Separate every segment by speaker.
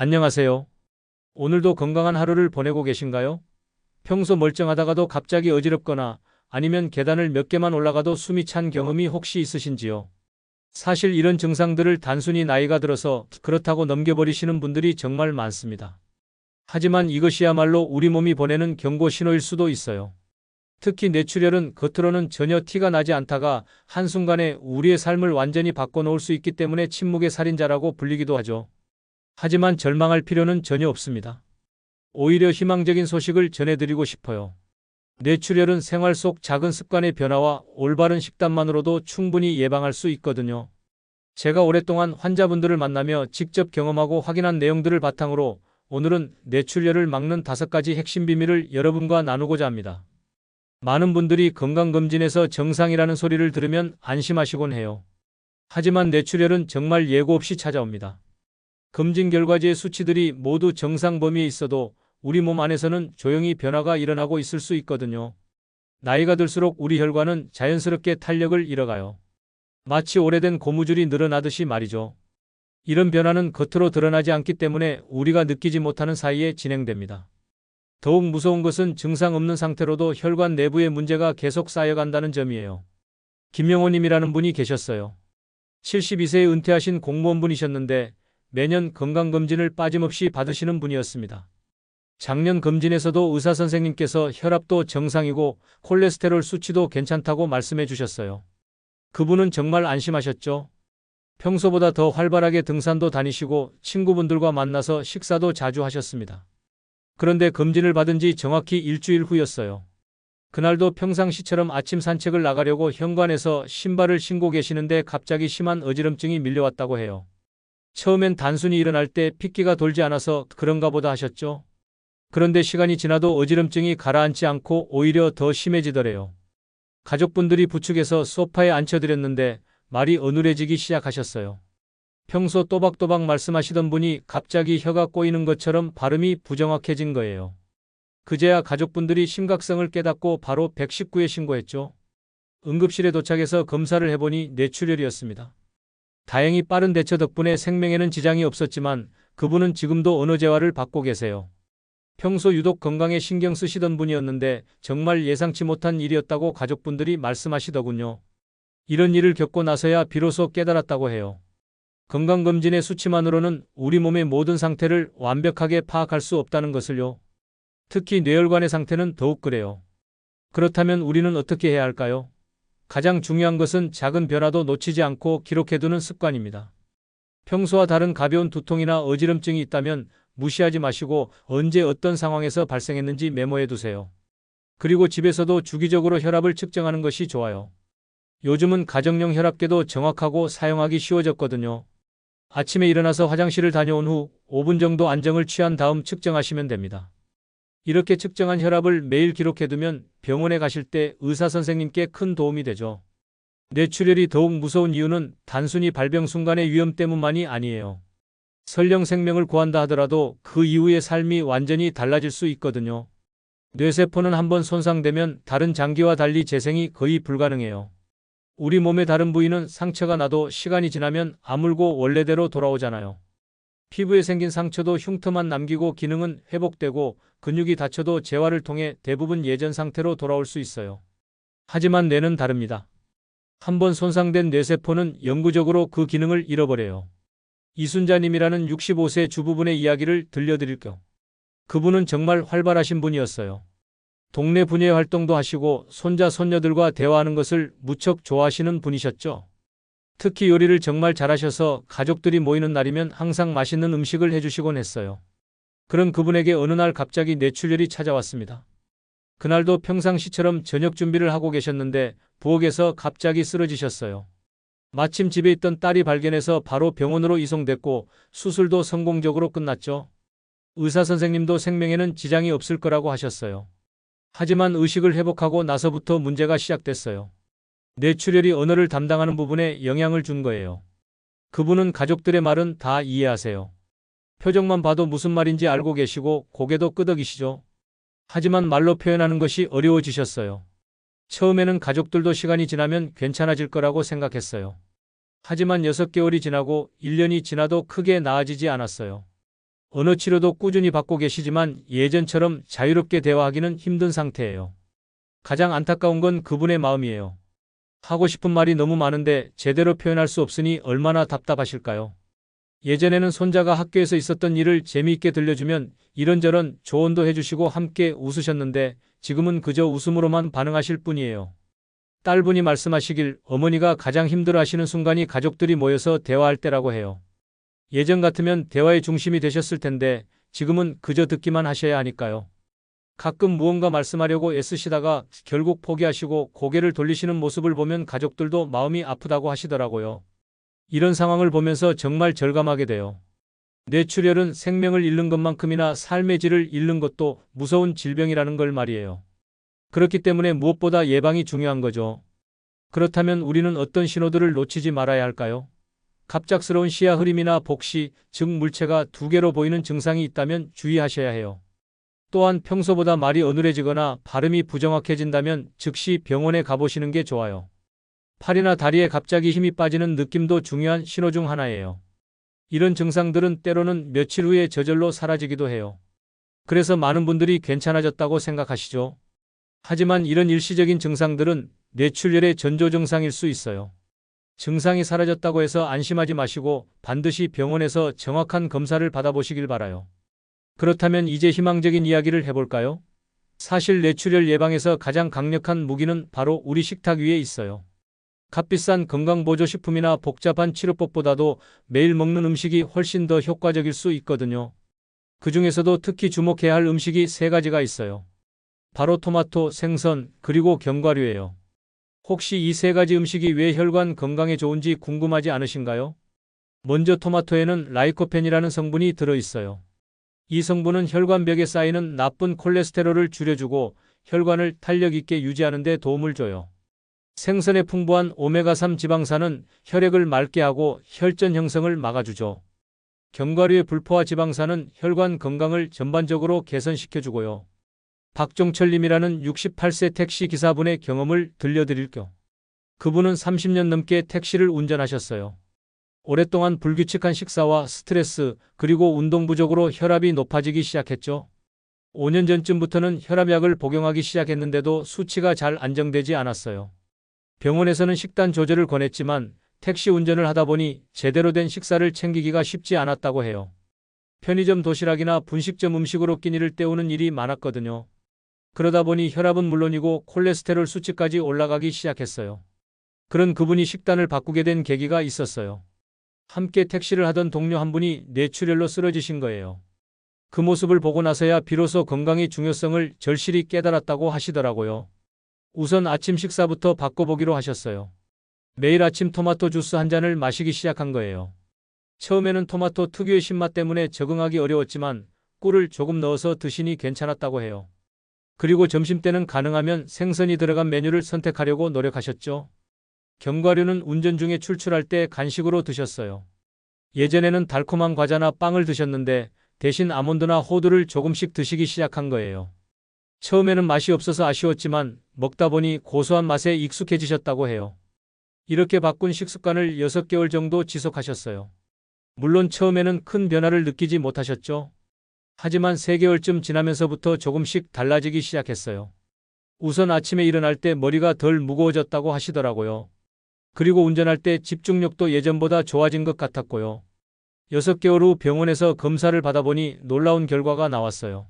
Speaker 1: 안녕하세요. 오늘도 건강한 하루를 보내고 계신가요? 평소 멀쩡하다가도 갑자기 어지럽거나 아니면 계단을 몇 개만 올라가도 숨이 찬 경험이 혹시 있으신지요? 사실 이런 증상들을 단순히 나이가 들어서 그렇다고 넘겨버리시는 분들이 정말 많습니다. 하지만 이것이야말로 우리 몸이 보내는 경고 신호일 수도 있어요. 특히 뇌출혈은 겉으로는 전혀 티가 나지 않다가 한순간에 우리의 삶을 완전히 바꿔놓을 수 있기 때문에 침묵의 살인자라고 불리기도 하죠. 하지만 절망할 필요는 전혀 없습니다. 오히려 희망적인 소식을 전해드리고 싶어요. 뇌출혈은 생활 속 작은 습관의 변화와 올바른 식단만으로도 충분히 예방할 수 있거든요. 제가 오랫동안 환자분들을 만나며 직접 경험하고 확인한 내용들을 바탕으로 오늘은 뇌출혈을 막는 다섯 가지 핵심 비밀을 여러분과 나누고자 합니다. 많은 분들이 건강검진에서 정상이라는 소리를 들으면 안심하시곤 해요. 하지만 뇌출혈은 정말 예고 없이 찾아옵니다. 검진 결과지의 수치들이 모두 정상 범위에 있어도 우리 몸 안에서는 조용히 변화가 일어나고 있을 수 있거든요. 나이가 들수록 우리 혈관은 자연스럽게 탄력을 잃어가요. 마치 오래된 고무줄이 늘어나듯이 말이죠. 이런 변화는 겉으로 드러나지 않기 때문에 우리가 느끼지 못하는 사이에 진행됩니다. 더욱 무서운 것은 증상 없는 상태로도 혈관 내부에 문제가 계속 쌓여간다는 점이에요. 김영호님이라는 분이 계셨어요. 72세에 은퇴하신 공무원분이셨는데 매년 건강검진을 빠짐없이 받으시는 분이었습니다. 작년 검진에서도 의사 선생님께서 혈압도 정상이고 콜레스테롤 수치도 괜찮다고 말씀해 주셨어요. 그분은 정말 안심하셨죠? 평소보다 더 활발하게 등산도 다니시고 친구분들과 만나서 식사도 자주 하셨습니다. 그런데 검진을 받은 지 정확히 일주일 후였어요. 그날도 평상시처럼 아침 산책을 나가려고 현관에서 신발을 신고 계시는데 갑자기 심한 어지럼증이 밀려왔다고 해요. 처음엔 단순히 일어날 때 핏기가 돌지 않아서 그런가 보다 하셨죠. 그런데 시간이 지나도 어지럼증이 가라앉지 않고 오히려 더 심해지더래요. 가족분들이 부축해서 소파에 앉혀드렸는데 말이 어눌해지기 시작하셨어요. 평소 또박또박 말씀하시던 분이 갑자기 혀가 꼬이는 것처럼 발음이 부정확해진 거예요. 그제야 가족분들이 심각성을 깨닫고 바로 119에 신고했죠. 응급실에 도착해서 검사를 해보니 뇌출혈이었습니다. 다행히 빠른 대처 덕분에 생명에는 지장이 없었지만 그분은 지금도 언어재활을 받고 계세요. 평소 유독 건강에 신경 쓰시던 분이었는데 정말 예상치 못한 일이었다고 가족분들이 말씀하시더군요. 이런 일을 겪고 나서야 비로소 깨달았다고 해요. 건강검진의 수치만으로는 우리 몸의 모든 상태를 완벽하게 파악할 수 없다는 것을요. 특히 뇌혈관의 상태는 더욱 그래요. 그렇다면 우리는 어떻게 해야 할까요? 가장 중요한 것은 작은 변화도 놓치지 않고 기록해두는 습관입니다. 평소와 다른 가벼운 두통이나 어지럼증이 있다면 무시하지 마시고 언제 어떤 상황에서 발생했는지 메모해 두세요. 그리고 집에서도 주기적으로 혈압을 측정하는 것이 좋아요. 요즘은 가정용 혈압계도 정확하고 사용하기 쉬워졌거든요. 아침에 일어나서 화장실을 다녀온 후 5분 정도 안정을 취한 다음 측정하시면 됩니다. 이렇게 측정한 혈압을 매일 기록해두면 병원에 가실 때 의사 선생님께 큰 도움이 되죠. 뇌출혈이 더욱 무서운 이유는 단순히 발병 순간의 위험 때문만이 아니에요. 설령 생명을 구한다 하더라도 그 이후의 삶이 완전히 달라질 수 있거든요. 뇌세포는 한번 손상되면 다른 장기와 달리 재생이 거의 불가능해요. 우리 몸의 다른 부위는 상처가 나도 시간이 지나면 아물고 원래대로 돌아오잖아요. 피부에 생긴 상처도 흉터만 남기고 기능은 회복되고 근육이 다쳐도 재활을 통해 대부분 예전 상태로 돌아올 수 있어요. 하지만 뇌는 다릅니다. 한번 손상된 뇌세포는 영구적으로 그 기능을 잃어버려요. 이순자님이라는 65세 주부분의 이야기를 들려드릴게요. 그분은 정말 활발하신 분이었어요. 동네 분예 활동도 하시고 손자 손녀들과 대화하는 것을 무척 좋아하시는 분이셨죠. 특히 요리를 정말 잘하셔서 가족들이 모이는 날이면 항상 맛있는 음식을 해주시곤 했어요. 그런 그분에게 어느 날 갑자기 뇌출혈이 찾아왔습니다. 그날도 평상시처럼 저녁 준비를 하고 계셨는데 부엌에서 갑자기 쓰러지셨어요. 마침 집에 있던 딸이 발견해서 바로 병원으로 이송됐고 수술도 성공적으로 끝났죠. 의사 선생님도 생명에는 지장이 없을 거라고 하셨어요. 하지만 의식을 회복하고 나서부터 문제가 시작됐어요. 뇌출혈이 언어를 담당하는 부분에 영향을 준 거예요. 그분은 가족들의 말은 다 이해하세요. 표정만 봐도 무슨 말인지 알고 계시고 고개도 끄덕이시죠. 하지만 말로 표현하는 것이 어려워지셨어요. 처음에는 가족들도 시간이 지나면 괜찮아질 거라고 생각했어요. 하지만 6개월이 지나고 1년이 지나도 크게 나아지지 않았어요. 언어 치료도 꾸준히 받고 계시지만 예전처럼 자유롭게 대화하기는 힘든 상태예요. 가장 안타까운 건 그분의 마음이에요. 하고 싶은 말이 너무 많은데 제대로 표현할 수 없으니 얼마나 답답하실까요? 예전에는 손자가 학교에서 있었던 일을 재미있게 들려주면 이런저런 조언도 해주시고 함께 웃으셨는데 지금은 그저 웃음으로만 반응하실 뿐이에요. 딸분이 말씀하시길 어머니가 가장 힘들어 하시는 순간이 가족들이 모여서 대화할 때라고 해요. 예전 같으면 대화의 중심이 되셨을 텐데 지금은 그저 듣기만 하셔야 하니까요. 가끔 무언가 말씀하려고 애쓰시다가 결국 포기하시고 고개를 돌리시는 모습을 보면 가족들도 마음이 아프다고 하시더라고요. 이런 상황을 보면서 정말 절감하게 돼요. 뇌출혈은 생명을 잃는 것만큼이나 삶의 질을 잃는 것도 무서운 질병이라는 걸 말이에요. 그렇기 때문에 무엇보다 예방이 중요한 거죠. 그렇다면 우리는 어떤 신호들을 놓치지 말아야 할까요? 갑작스러운 시야 흐림이나 복시, 즉 물체가 두 개로 보이는 증상이 있다면 주의하셔야 해요. 또한 평소보다 말이 어눌해지거나 발음이 부정확해진다면 즉시 병원에 가보시는 게 좋아요. 팔이나 다리에 갑자기 힘이 빠지는 느낌도 중요한 신호 중 하나예요. 이런 증상들은 때로는 며칠 후에 저절로 사라지기도 해요. 그래서 많은 분들이 괜찮아졌다고 생각하시죠. 하지만 이런 일시적인 증상들은 뇌출혈의 전조 증상일 수 있어요. 증상이 사라졌다고 해서 안심하지 마시고 반드시 병원에서 정확한 검사를 받아보시길 바라요. 그렇다면 이제 희망적인 이야기를 해볼까요? 사실 뇌출혈 예방에서 가장 강력한 무기는 바로 우리 식탁 위에 있어요. 값비싼 건강보조식품이나 복잡한 치료법보다도 매일 먹는 음식이 훨씬 더 효과적일 수 있거든요. 그 중에서도 특히 주목해야 할 음식이 세 가지가 있어요. 바로 토마토, 생선, 그리고 견과류예요. 혹시 이 세 가지 음식이 왜 혈관 건강에 좋은지 궁금하지 않으신가요? 먼저 토마토에는 라이코펜이라는 성분이 들어있어요. 이 성분은 혈관벽에 쌓이는 나쁜 콜레스테롤을 줄여주고 혈관을 탄력 있게 유지하는 데 도움을 줘요. 생선에 풍부한 오메가3 지방산은 혈액을 맑게 하고 혈전 형성을 막아주죠. 견과류의 불포화 지방산은 혈관 건강을 전반적으로 개선시켜주고요. 박종철님이라는 68세 택시 기사분의 경험을 들려드릴 겸 그분은 30년 넘게 택시를 운전하셨어요. 오랫동안 불규칙한 식사와 스트레스 그리고 운동 부족으로 혈압이 높아지기 시작했죠. 5년 전쯤부터는 혈압약을 복용하기 시작했는데도 수치가 잘 안정되지 않았어요. 병원에서는 식단 조절을 권했지만 택시 운전을 하다 보니 제대로 된 식사를 챙기기가 쉽지 않았다고 해요. 편의점 도시락이나 분식점 음식으로 끼니를 때우는 일이 많았거든요. 그러다 보니 혈압은 물론이고 콜레스테롤 수치까지 올라가기 시작했어요. 그런 그분이 식단을 바꾸게 된 계기가 있었어요. 함께 택시를 하던 동료 한 분이 뇌출혈로 쓰러지신 거예요. 그 모습을 보고 나서야 비로소 건강의 중요성을 절실히 깨달았다고 하시더라고요. 우선 아침 식사부터 바꿔보기로 하셨어요. 매일 아침 토마토 주스 한 잔을 마시기 시작한 거예요. 처음에는 토마토 특유의 신맛 때문에 적응하기 어려웠지만 꿀을 조금 넣어서 드시니 괜찮았다고 해요. 그리고 점심 때는 가능하면 생선이 들어간 메뉴를 선택하려고 노력하셨죠. 견과류는 운전 중에 출출할 때 간식으로 드셨어요. 예전에는 달콤한 과자나 빵을 드셨는데 대신 아몬드나 호두를 조금씩 드시기 시작한 거예요. 처음에는 맛이 없어서 아쉬웠지만 먹다 보니 고소한 맛에 익숙해지셨다고 해요. 이렇게 바꾼 식습관을 6개월 정도 지속하셨어요. 물론 처음에는 큰 변화를 느끼지 못하셨죠. 하지만 3개월쯤 지나면서부터 조금씩 달라지기 시작했어요. 우선 아침에 일어날 때 머리가 덜 무거워졌다고 하시더라고요. 그리고 운전할 때 집중력도 예전보다 좋아진 것 같았고요. 6개월 후 병원에서 검사를 받아보니 놀라운 결과가 나왔어요.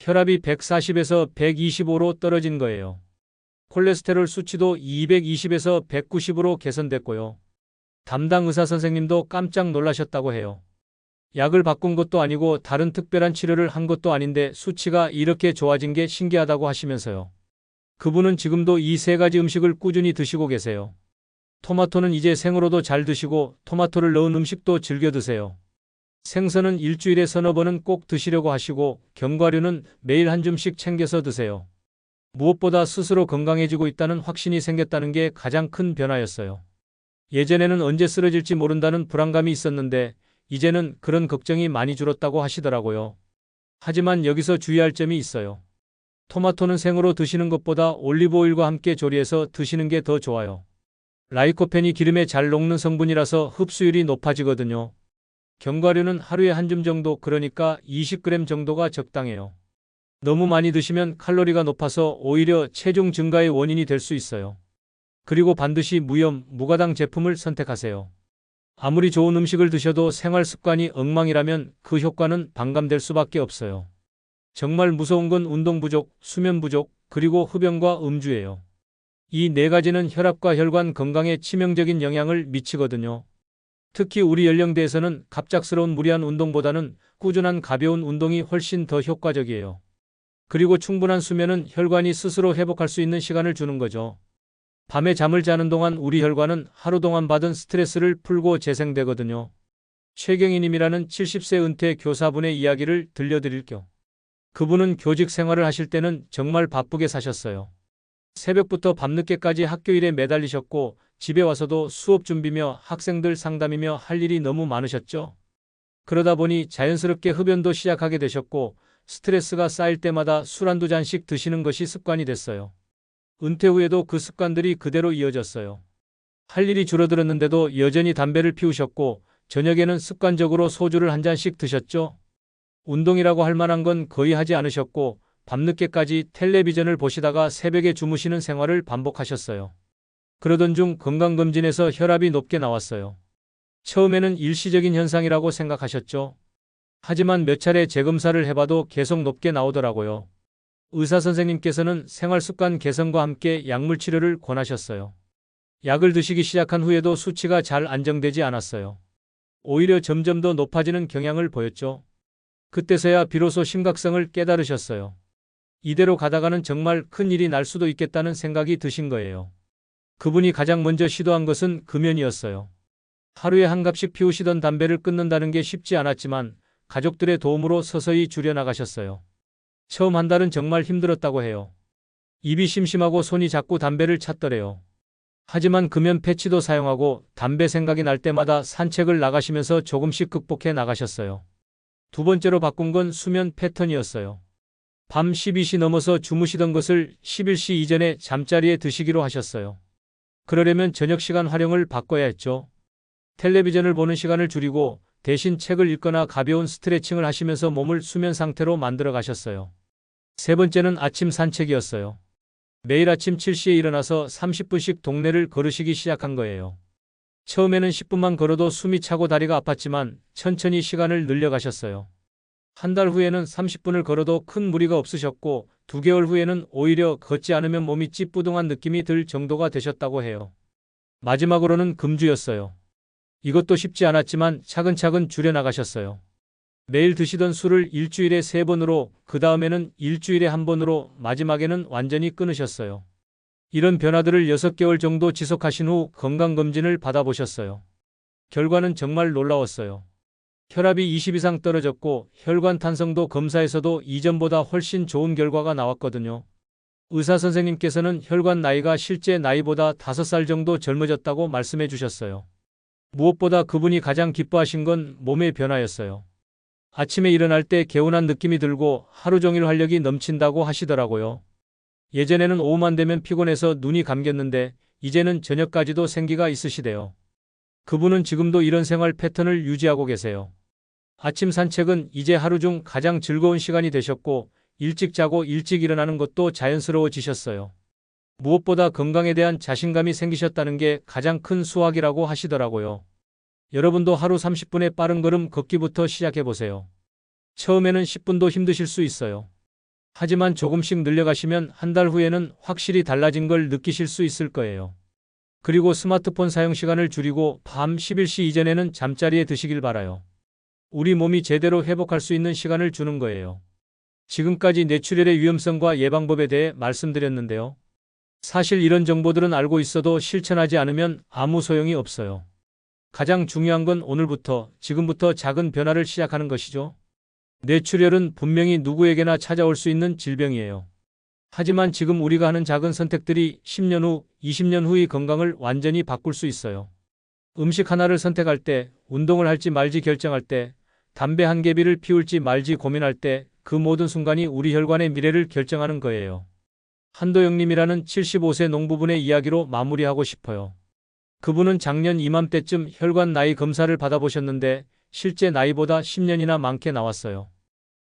Speaker 1: 혈압이 140에서 125로 떨어진 거예요. 콜레스테롤 수치도 220에서 190으로 개선됐고요. 담당 의사 선생님도 깜짝 놀라셨다고 해요. 약을 바꾼 것도 아니고 다른 특별한 치료를 한 것도 아닌데 수치가 이렇게 좋아진 게 신기하다고 하시면서요. 그분은 지금도 이 세 가지 음식을 꾸준히 드시고 계세요. 토마토는 이제 생으로도 잘 드시고 토마토를 넣은 음식도 즐겨 드세요. 생선은 일주일에 서너 번은 꼭 드시려고 하시고 견과류는 매일 한 줌씩 챙겨서 드세요. 무엇보다 스스로 건강해지고 있다는 확신이 생겼다는 게 가장 큰 변화였어요. 예전에는 언제 쓰러질지 모른다는 불안감이 있었는데 이제는 그런 걱정이 많이 줄었다고 하시더라고요. 하지만 여기서 주의할 점이 있어요. 토마토는 생으로 드시는 것보다 올리브오일과 함께 조리해서 드시는 게 더 좋아요. 라이코펜이 기름에 잘 녹는 성분이라서 흡수율이 높아지거든요. 견과류는 하루에 한 줌 정도 그러니까 20g 정도가 적당해요. 너무 많이 드시면 칼로리가 높아서 오히려 체중 증가의 원인이 될 수 있어요. 그리고 반드시 무염, 무가당 제품을 선택하세요. 아무리 좋은 음식을 드셔도 생활 습관이 엉망이라면 그 효과는 반감될 수밖에 없어요. 정말 무서운 건 운동 부족, 수면 부족, 그리고 흡연과 음주예요. 이 네 가지는 혈압과 혈관 건강에 치명적인 영향을 미치거든요. 특히 우리 연령대에서는 갑작스러운 무리한 운동보다는 꾸준한 가벼운 운동이 훨씬 더 효과적이에요. 그리고 충분한 수면은 혈관이 스스로 회복할 수 있는 시간을 주는 거죠. 밤에 잠을 자는 동안 우리 혈관은 하루 동안 받은 스트레스를 풀고 재생되거든요. 최경희님이라는 70세 은퇴 교사분의 이야기를 들려드릴게요. 그분은 교직 생활을 하실 때는 정말 바쁘게 사셨어요. 새벽부터 밤늦게까지 학교 일에 매달리셨고 집에 와서도 수업 준비며 학생들 상담이며 할 일이 너무 많으셨죠. 그러다 보니 자연스럽게 흡연도 시작하게 되셨고 스트레스가 쌓일 때마다 술 한두 잔씩 드시는 것이 습관이 됐어요. 은퇴 후에도 그 습관들이 그대로 이어졌어요. 할 일이 줄어들었는데도 여전히 담배를 피우셨고 저녁에는 습관적으로 소주를 한 잔씩 드셨죠. 운동이라고 할 만한 건 거의 하지 않으셨고 밤늦게까지 텔레비전을 보시다가 새벽에 주무시는 생활을 반복하셨어요. 그러던 중 건강검진에서 혈압이 높게 나왔어요. 처음에는 일시적인 현상이라고 생각하셨죠. 하지만 몇 차례 재검사를 해봐도 계속 높게 나오더라고요. 의사 선생님께서는 생활 습관 개선과 함께 약물 치료를 권하셨어요. 약을 드시기 시작한 후에도 수치가 잘 안정되지 않았어요. 오히려 점점 더 높아지는 경향을 보였죠. 그때서야 비로소 심각성을 깨달으셨어요. 이대로 가다가는 정말 큰 일이 날 수도 있겠다는 생각이 드신 거예요. 그분이 가장 먼저 시도한 것은 금연이었어요. 하루에 한 갑씩 피우시던 담배를 끊는다는 게 쉽지 않았지만 가족들의 도움으로 서서히 줄여나가셨어요. 처음 한 달은 정말 힘들었다고 해요. 입이 심심하고 손이 자꾸 담배를 찾더래요. 하지만 금연 패치도 사용하고 담배 생각이 날 때마다 산책을 나가시면서 조금씩 극복해 나가셨어요. 두 번째로 바꾼 건 수면 패턴이었어요. 밤 12시 넘어서 주무시던 것을 11시 이전에 잠자리에 드시기로 하셨어요. 그러려면 저녁 시간 활용을 바꿔야 했죠. 텔레비전을 보는 시간을 줄이고 대신 책을 읽거나 가벼운 스트레칭을 하시면서 몸을 수면 상태로 만들어 가셨어요. 세 번째는 아침 산책이었어요. 매일 아침 7시에 일어나서 30분씩 동네를 걸으시기 시작한 거예요. 처음에는 10분만 걸어도 숨이 차고 다리가 아팠지만 천천히 시간을 늘려가셨어요. 한 달 후에는 30분을 걸어도 큰 무리가 없으셨고 두 개월 후에는 오히려 걷지 않으면 몸이 찌뿌둥한 느낌이 들 정도가 되셨다고 해요. 마지막으로는 금주였어요. 이것도 쉽지 않았지만 차근차근 줄여나가셨어요. 매일 드시던 술을 일주일에 세 번으로, 그 다음에는 일주일에 한 번으로, 마지막에는 완전히 끊으셨어요. 이런 변화들을 6개월 정도 지속하신 후 건강검진을 받아보셨어요. 결과는 정말 놀라웠어요. 혈압이 20 이상 떨어졌고 혈관 탄성도 검사에서도 이전보다 훨씬 좋은 결과가 나왔거든요. 의사 선생님께서는 혈관 나이가 실제 나이보다 5살 정도 젊어졌다고 말씀해 주셨어요. 무엇보다 그분이 가장 기뻐하신 건 몸의 변화였어요. 아침에 일어날 때 개운한 느낌이 들고 하루 종일 활력이 넘친다고 하시더라고요. 예전에는 오후만 되면 피곤해서 눈이 감겼는데 이제는 저녁까지도 생기가 있으시대요. 그분은 지금도 이런 생활 패턴을 유지하고 계세요. 아침 산책은 이제 하루 중 가장 즐거운 시간이 되셨고 일찍 자고 일찍 일어나는 것도 자연스러워지셨어요. 무엇보다 건강에 대한 자신감이 생기셨다는 게 가장 큰 수확이라고 하시더라고요. 여러분도 하루 30분의 빠른 걸음 걷기부터 시작해 보세요. 처음에는 10분도 힘드실 수 있어요. 하지만 조금씩 늘려가시면 한 달 후에는 확실히 달라진 걸 느끼실 수 있을 거예요. 그리고 스마트폰 사용 시간을 줄이고 밤 11시 이전에는 잠자리에 드시길 바라요. 우리 몸이 제대로 회복할 수 있는 시간을 주는 거예요. 지금까지 뇌출혈의 위험성과 예방법에 대해 말씀드렸는데요. 사실 이런 정보들은 알고 있어도 실천하지 않으면 아무 소용이 없어요. 가장 중요한 건 오늘부터, 지금부터 작은 변화를 시작하는 것이죠. 뇌출혈은 분명히 누구에게나 찾아올 수 있는 질병이에요. 하지만 지금 우리가 하는 작은 선택들이 10년 후, 20년 후의 건강을 완전히 바꿀 수 있어요. 음식 하나를 선택할 때, 운동을 할지 말지 결정할 때, 담배 한 개비를 피울지 말지 고민할 때, 그 모든 순간이 우리 혈관의 미래를 결정하는 거예요. 한도영님이라는 75세 농부분의 이야기로 마무리하고 싶어요. 그분은 작년 이맘때쯤 혈관 나이 검사를 받아보셨는데 실제 나이보다 10년이나 많게 나왔어요.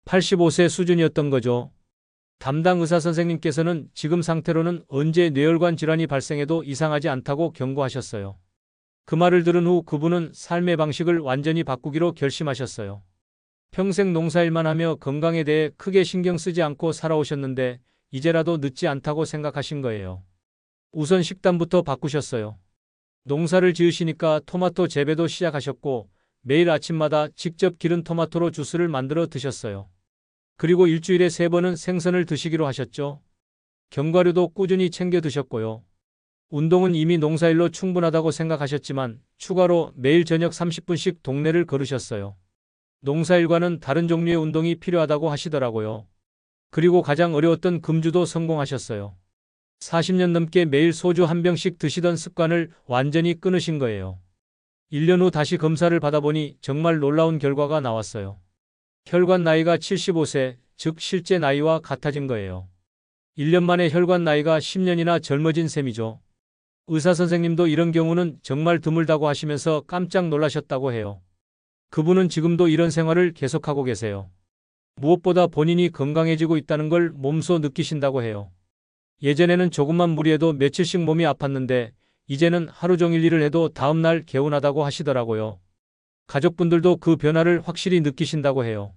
Speaker 1: 85세 수준이었던 거죠. 담당 의사 선생님께서는 지금 상태로는 언제 뇌혈관 질환이 발생해도 이상하지 않다고 경고하셨어요. 그 말을 들은 후 그분은 삶의 방식을 완전히 바꾸기로 결심하셨어요. 평생 농사일만 하며 건강에 대해 크게 신경 쓰지 않고 살아오셨는데 이제라도 늦지 않다고 생각하신 거예요. 우선 식단부터 바꾸셨어요. 농사를 지으시니까 토마토 재배도 시작하셨고 매일 아침마다 직접 기른 토마토로 주스를 만들어 드셨어요. 그리고 일주일에 세 번은 생선을 드시기로 하셨죠. 견과류도 꾸준히 챙겨 드셨고요. 운동은 이미 농사일로 충분하다고 생각하셨지만 추가로 매일 저녁 30분씩 동네를 걸으셨어요. 농사일과는 다른 종류의 운동이 필요하다고 하시더라고요. 그리고 가장 어려웠던 금주도 성공하셨어요. 40년 넘게 매일 소주 한 병씩 드시던 습관을 완전히 끊으신 거예요. 1년 후 다시 검사를 받아보니 정말 놀라운 결과가 나왔어요. 혈관 나이가 75세, 즉 실제 나이와 같아진 거예요. 1년 만에 혈관 나이가 10년이나 젊어진 셈이죠. 의사 선생님도 이런 경우는 정말 드물다고 하시면서 깜짝 놀라셨다고 해요. 그분은 지금도 이런 생활을 계속하고 계세요. 무엇보다 본인이 건강해지고 있다는 걸 몸소 느끼신다고 해요. 예전에는 조금만 무리해도 며칠씩 몸이 아팠는데 이제는 하루 종일 일을 해도 다음날 개운하다고 하시더라고요. 가족분들도 그 변화를 확실히 느끼신다고 해요.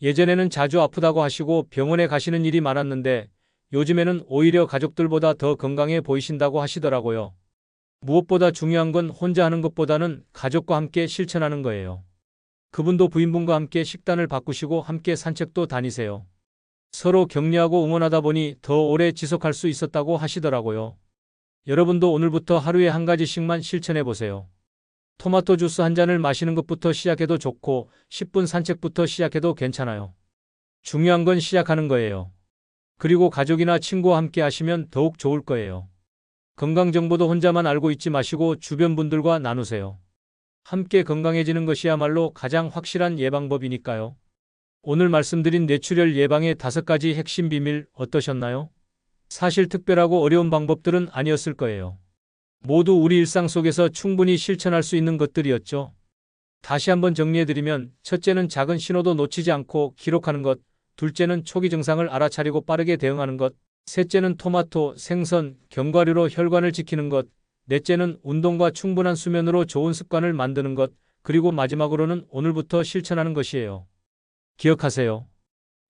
Speaker 1: 예전에는 자주 아프다고 하시고 병원에 가시는 일이 많았는데 요즘에는 오히려 가족들보다 더 건강해 보이신다고 하시더라고요. 무엇보다 중요한 건 혼자 하는 것보다는 가족과 함께 실천하는 거예요. 그분도 부인분과 함께 식단을 바꾸시고 함께 산책도 다니세요. 서로 격려하고 응원하다 보니 더 오래 지속할 수 있었다고 하시더라고요. 여러분도 오늘부터 하루에 한 가지씩만 실천해 보세요. 토마토 주스 한 잔을 마시는 것부터 시작해도 좋고 10분 산책부터 시작해도 괜찮아요. 중요한 건 시작하는 거예요. 그리고 가족이나 친구와 함께 하시면 더욱 좋을 거예요. 건강 정보도 혼자만 알고 있지 마시고 주변 분들과 나누세요. 함께 건강해지는 것이야말로 가장 확실한 예방법이니까요. 오늘 말씀드린 뇌출혈 예방의 다섯 가지 핵심 비밀 어떠셨나요? 사실 특별하고 어려운 방법들은 아니었을 거예요. 모두 우리 일상 속에서 충분히 실천할 수 있는 것들이었죠. 다시 한번 정리해드리면 첫째는 작은 신호도 놓치지 않고 기록하는 것, 둘째는 초기 증상을 알아차리고 빠르게 대응하는 것, 셋째는 토마토, 생선, 견과류로 혈관을 지키는 것, 넷째는 운동과 충분한 수면으로 좋은 습관을 만드는 것, 그리고 마지막으로는 오늘부터 실천하는 것이에요. 기억하세요.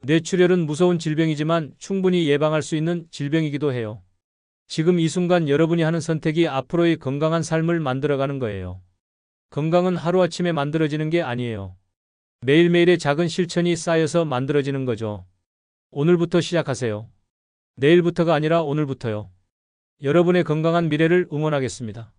Speaker 1: 뇌출혈은 무서운 질병이지만 충분히 예방할 수 있는 질병이기도 해요. 지금 이 순간 여러분이 하는 선택이 앞으로의 건강한 삶을 만들어가는 거예요. 건강은 하루아침에 만들어지는 게 아니에요. 매일매일의 작은 실천이 쌓여서 만들어지는 거죠. 오늘부터 시작하세요. 내일부터가 아니라 오늘부터요. 여러분의 건강한 미래를 응원하겠습니다.